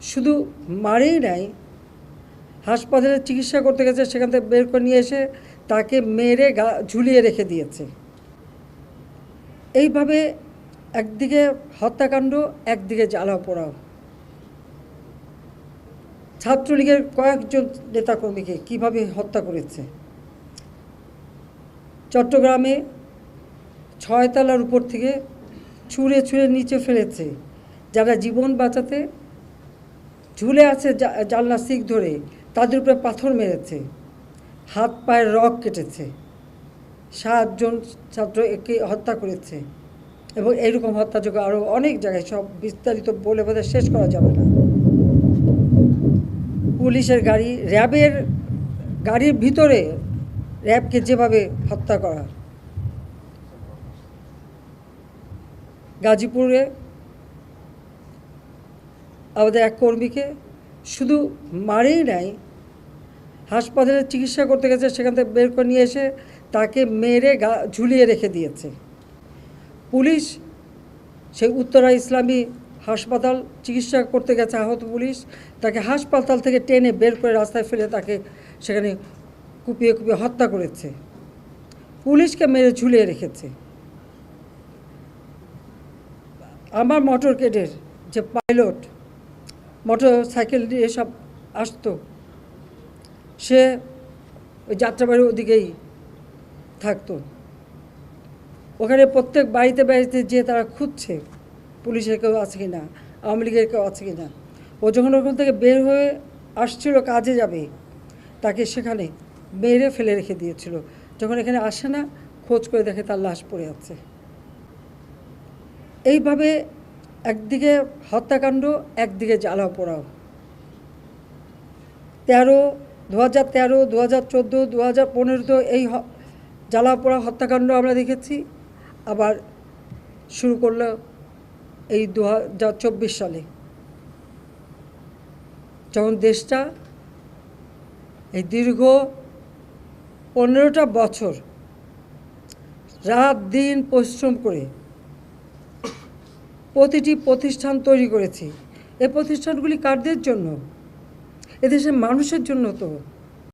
শুধু মারেই নাই, হাসপাতালে চিকিৎসা করতে গেছে, সেখান থেকে বের করে নিয়ে এসে তাকে মেরে গা, ঝুলিয়ে রেখে দিয়েছে। এইভাবে একদিকে হত্যাকাণ্ড, একদিকে জ্বালাও পোড়াও। ছাত্রলীগের কয়েকজন নেতাকর্মীকে কীভাবে হত্যা করেছে? চট্টগ্রামে ছয়তলার উপর থেকে ছুঁড়ে ছুঁড়ে নিচে ফেলেছে যারা জীবন বাঁচাতে ঝুলে আছে জানলা শিক ধরে, তাদের উপরে পাথর মেরেছে, হাত পায়ের রক কেটেছে। সাতজন ছাত্র একে হত্যা করেছে এবং এইরকম হত্যাযোগ্য আরও অনেক জায়গায়, সব বিস্তারিত বলে বোধহয় শেষ করা যাবে না। পুলিশের গাড়ি, র্যাবের গাড়ির ভিতরে র্যাবকে যেভাবে হত্যা করা। গাজীপুরে আমাদের এক কর্মীকে শুধু মারেই নাই, হাসপাতালে চিকিৎসা করতে গেছে, সেখান থেকে বের করে নিয়ে এসে তাকে মেরে গা, ঝুলিয়ে রেখে দিয়েছে। পুলিশ, সেই উত্তরা ইসলামী হাসপাতাল চিকিৎসা করতে গেছে, আহত পুলিশ, তাকে হাসপাতাল থেকে টেনে বের করে রাস্তায় ফেলে তাকে সেখানে কুপিয়ে কুপিয়ে হত্যা করেছে। পুলিশকে মেরে ঝুলিয়ে রেখেছে। আমার মোটর কেডের যে পাইলট মোটর সাইকেল দিয়ে সব আসতো। সে ওই যাত্রাবাড়ির ওদিকেই থাকতো। ওখানে প্রত্যেক বাড়িতে বাড়িতে যে তারা খুঁজছে, পুলিশের কেউ আছে কি না আওয়ামী লীগের কেউ আছে কি না ও যখন ওখান থেকে বের হয়ে আসছিল কাজে যাবে, তাকে সেখানে মেরে ফেলে রেখে দিয়েছিল। যখন এখানে আসে না, খোঁজ করে দেখে তার লাশ পড়ে আছে। এইভাবে একদিকে হত্যাকাণ্ড, একদিকে জ্বালাও পোড়াও। তেরো দু হাজার তেরো দু হাজার চোদ্দ দু হাজার পনেরোতে এই জ্বালাও পোড়া হত্যাকাণ্ড আমরা দেখেছি। আবার শুরু করল এই দু হাজার চব্বিশ সালে। যখন দেশটা এই দীর্ঘ পনেরোটা বছর রাত দিন পরিশ্রম করে প্রতিটি প্রতিষ্ঠান তৈরি করেছি। এই প্রতিষ্ঠানগুলি কারদের জন্য? এদেশের মানুষের জন্য তো।